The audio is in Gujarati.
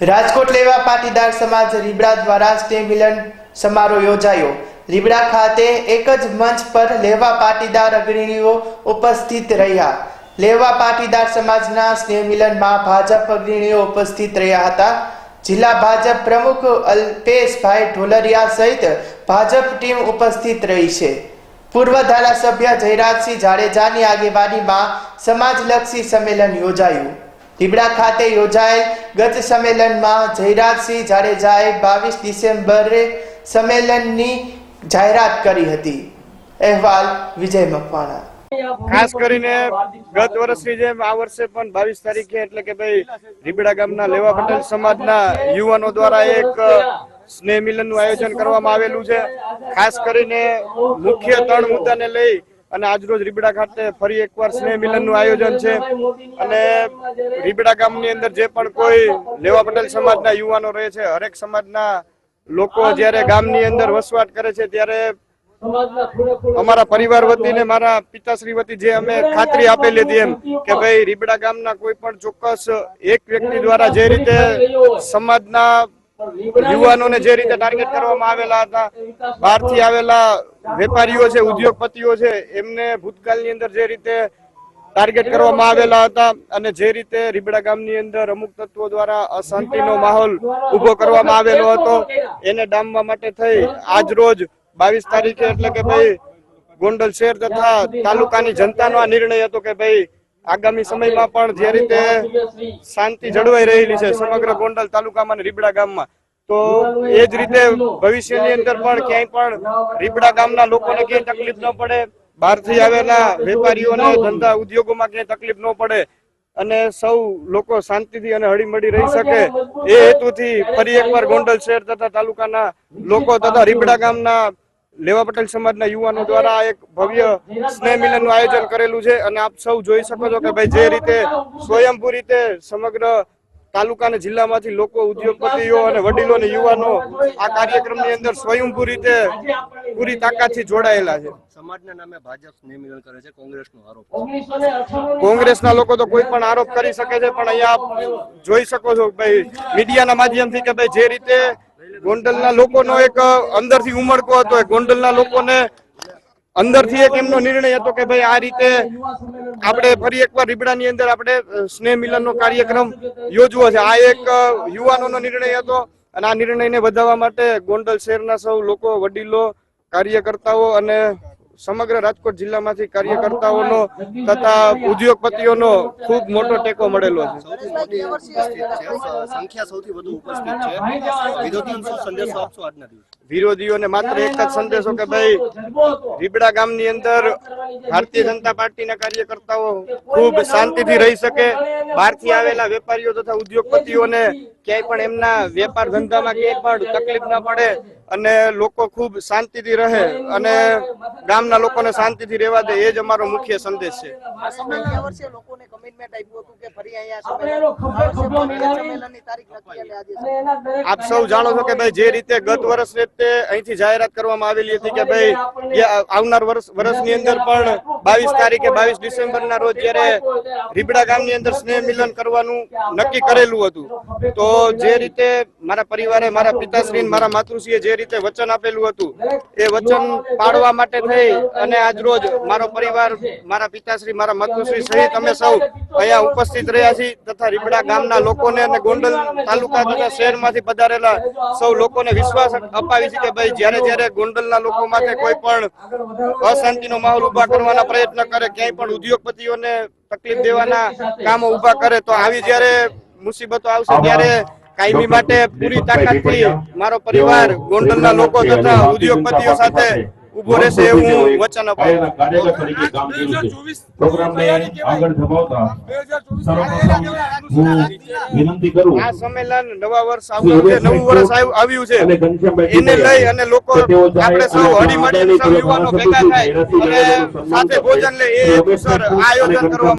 રાજકોટ લેવા પાટીદાર સમાજ રીબડા દ્વારા સ્નેહ મિલન સમારોહ યોજાયો. રીબડા ખાતે એક જ મંચ પર લેવા પાટીદાર અગ્રણીઓ ઉપસ્થિત રહ્યા. લેવા પાટીદાર સમાજના સ્નેહ મિલનમાં ભાજપ અગ્રણીઓ ઉપસ્થિત રહ્યા હતા. જિલ્લા ભાજપ પ્રમુખ અલ્પેશભાઈ ઢોલરિયા સહિત ભાજપ ટીમ ઉપસ્થિત રહી છે. પૂર્વ ધારાસભ્ય જયરાજસિંહ જાડેજાની આગેવાનીમાં સમાજલક્ષી સંમેલન યોજાયું. લીબડા ખાતે યોજાયેલ ગત સંમેલનમાં જયરાજસિંહ જાડેજાએ બાવીસ ડિસેમ્બરે સંમેલનની જાહેરાત કરી હતી. અહેવાલ વિજય મકવાણા. ખાસ કરીને ગત વર્ષની જેમ આ વર્ષે પણ બાવીસ તારીખે એટલે કે ભાઈ રીબડા ગામના લેવા પટેલ સમાજના યુવાનો દ્વારા એક સ્નેહ મિલનનું આયોજન કરવામાં આવેલું છે. ખાસ કરીને મુખ્ય ત્રણ મુદ્દાને લઈ અને આજરોજ રીબડા ખાતે ફરી એકવાર સ્નેહ મિલનનું આયોજન છે. અને રીબડા ગામની અંદર જે પણ કોઈ લેવા પટેલ સમાજના યુવાનો રહે છે, હરેક સમાજના લોકો જ્યારે ગામની અંદર વસવાટ કરે છે, ત્યારે અમારા પરિવાર વતી ને મારા પિતાશ્રી વતી જે અમે ખાતરી આપેલી હતી એમ કે ભાઈ, રીબડા ગામના કોઈ પણ ચોક્કસ એક વ્યક્તિ દ્વારા જે રીતે સમાજના યુવાનોને જે રીતે ટાર્ગેટ કરવામાં આવેલા હતા, બહારથી આવેલા વેપારીઓ છે, ઉદ્યોગપતિઓ છે, એમને ભૂતકાળની અંદર જે રીતે ટાર્ગેટ કરવામાં આવેલા હતા અને જે રીતે રીબડા ગામની અંદર અમુક તત્વો દ્વારા અશાંતિનો માહોલ ઊભો કરવામાં આવેલો હતો, એને ડામવા માટે થઈ આજ રોજ બાવીસ તારીખે એટલે કે ભાઈ ગોંડલ શહેર તથા તાલુકાની જનતાનો આ નિર્ણય હતો કે ભાઈ આગામી સમયમાં પણ જે રીતે શાંતિ જળવાઈ રહેલી છે, સમગ્ર ગોંડલ તાલુકામાં અને રીબડા ગામમાં. તો એ જ રીતે ભવિષ્યની અંદર પણ ક્યાંય પણ રીપડા ગામના લોકોને ક્યાંય તકલીફ ન પડે બહારથી આવેલા વેપારીઓને ધંધા ઉદ્યોગોમાં ક્યાંય તકલીફ ન પડે અને સૌ લોકો શાંતિથી અને હળીમળી રહી શકે. એ હેતુથી ફરી એકવાર ગોંડલ શહેર તથા તાલુકાના લોકો તથા રીબડા ગામના લેવા પટેલ સમાજના યુવાનો દ્વારા એક ભવ્ય સ્નેહ મિલનનું આયોજન કરેલું છે અને આપ સૌ જોઈ શકો છો કે ભાઈ જે રીતે સ્વયંભૂ રીતે સમગ્ર તાલુકા અને જિલ્લામાંથી લોકો ઉદ્યોગપતિઓ અને વડીલો અને યુવાનો આ કાર્યક્રમની અંદર સ્વયંભૂ રીતે પૂરી તાકાતથી જોડાયેલા છે. સમાજના નામે ભાજપ સ્નેહ કરે છે કોંગ્રેસનો આરોપ કોંગ્રેસના લોકો તો કોઈ પણ આરોપ કરી શકે છે પણ અહીંયા આપ જોઈ શકો છો ભાઈ મીડિયાના માધ્યમથી કે ભાઈ જે રીતે ગોંડલના લોકોનો એક અંદરથી ઉમળકો હતો એ ગોંડલના લોકોને અંદરથી એક એમનો નિર્ણય હતો કે ભાઈ આ રીતે આપણે ફરી એકવાર રીબડાની અંદર આપણે સ્નેહ મિલનનો કાર્યક્રમ યોજવો છે. આ એક યુવાનોનો નિર્ણય હતો અને આ નિર્ણયને વધારવા માટે ગોંડલ શહેરના સૌ લોકો, વડીલો, કાર્યકર્તાઓ અને સમગ્ર રાજકોટ જિલ્લામાંથી કાર્યકર્તાઓનો તથા ઉદ્યોગપતિઓનો ખૂબ મોટો ટેકો મળેલો છે. સૌથી મોટી ઉપસ્થિત છે સ- સંખ્યા સૌથી વધુ ઉપસ્થિત છે. સંદેશો આપશો આજના દિવસે? વિરોધીઓને માત્ર એક જ સંદેશો કે ભાઈ રીબડા ગામની અંદર ભારતીય જનતા પાર્ટીના કાર્યકર્તાઓ ખૂબ શાંતિથી રહી શકે. બહારથી આવેલા વેપારીઓ તથા ઉદ્યોગપતિઓને ક્યાંય પણ એમના વેપાર ધંધામાં ક્યાંય પણ તકલીફ ના પડે. અને લોકો ખૂબ શાંતિથી રહે અને ગામના લોકોને શાંતિથી રહેવા દે એ જ અમારો મુખ્ય સંદેશ છે. આ સમય ગયા વર્ષે લોકોને કમિટમેન્ટ આપ્યું હતું કે ફરી અહીંયા સંમેલન આ વર્ષે પણ બીજા સંમેલનની તારીખ નક્કી અને આજે આપ સૌ જાણો છો કે ભાઈ જે રીતે ગત વર્ષ રીતે અહીંથી જાહેરાત કરવામાં આવેલી હતી કે ભાઈ આવનાર વર્ષ વર્ષની અંદર પણ બાવીસ તારીખે બાવીસ ડિસેમ્બર ના રોજ જયારે રીબડા ગામની અંદર સ્નેહ મિલન કરવાનું નક્કી કરેલું હતું તો જે રીતે મારા પરિવારે મારા પિતાશ્રી મારા માતૃશ્રીએ જે રીતે વચન આપેલું હતું એ વચન પાડવા માટે થઈ અને આજ રોજ મારો પરિવાર મારા પિતાશ્રી મારા માતુશ્રી સહિત અમે સૌ અહીંયા ઉપસ્થિત રહ્યા છીએ તથા રીબડા ગામના લોકોને અને ગોંડલ તાલુકા તથા શહેરમાંથી પધારેલા સૌ લોકોને વિશ્વાસ અપાવી છે કે ભાઈ જ્યારે જ્યારે ગોંડલના લોકો માટે કોઈ પણ અશાંતિનો માહોલ ઊભા કરવાના પ્રયત્ન કરે ક્યાંય પણ ઉદ્યોગપતિઓને તકલીફ દેવાના કામો ઊભા કરે તો આવી જયારે મુસીબતો આવશે ત્યારે કાયમી માટે પૂરી તાકાતથી મારો પરિવાર ગોંડલના લોકો તથા ઉદ્યોગપતિઓ સાથે ઊભો રહેશે એવું હું વચન કરું આ સંમેલન નવા વર્ષ આવ્યું છે નવું વર્ષ આવ- આવ્યું છે. એને લઈ અને લોકો આપણે સૌ હળી મળીને સૌ યુવાનો ભેગા થાય. અને સાથે ભોજન લે એ આયોજન કરવામાં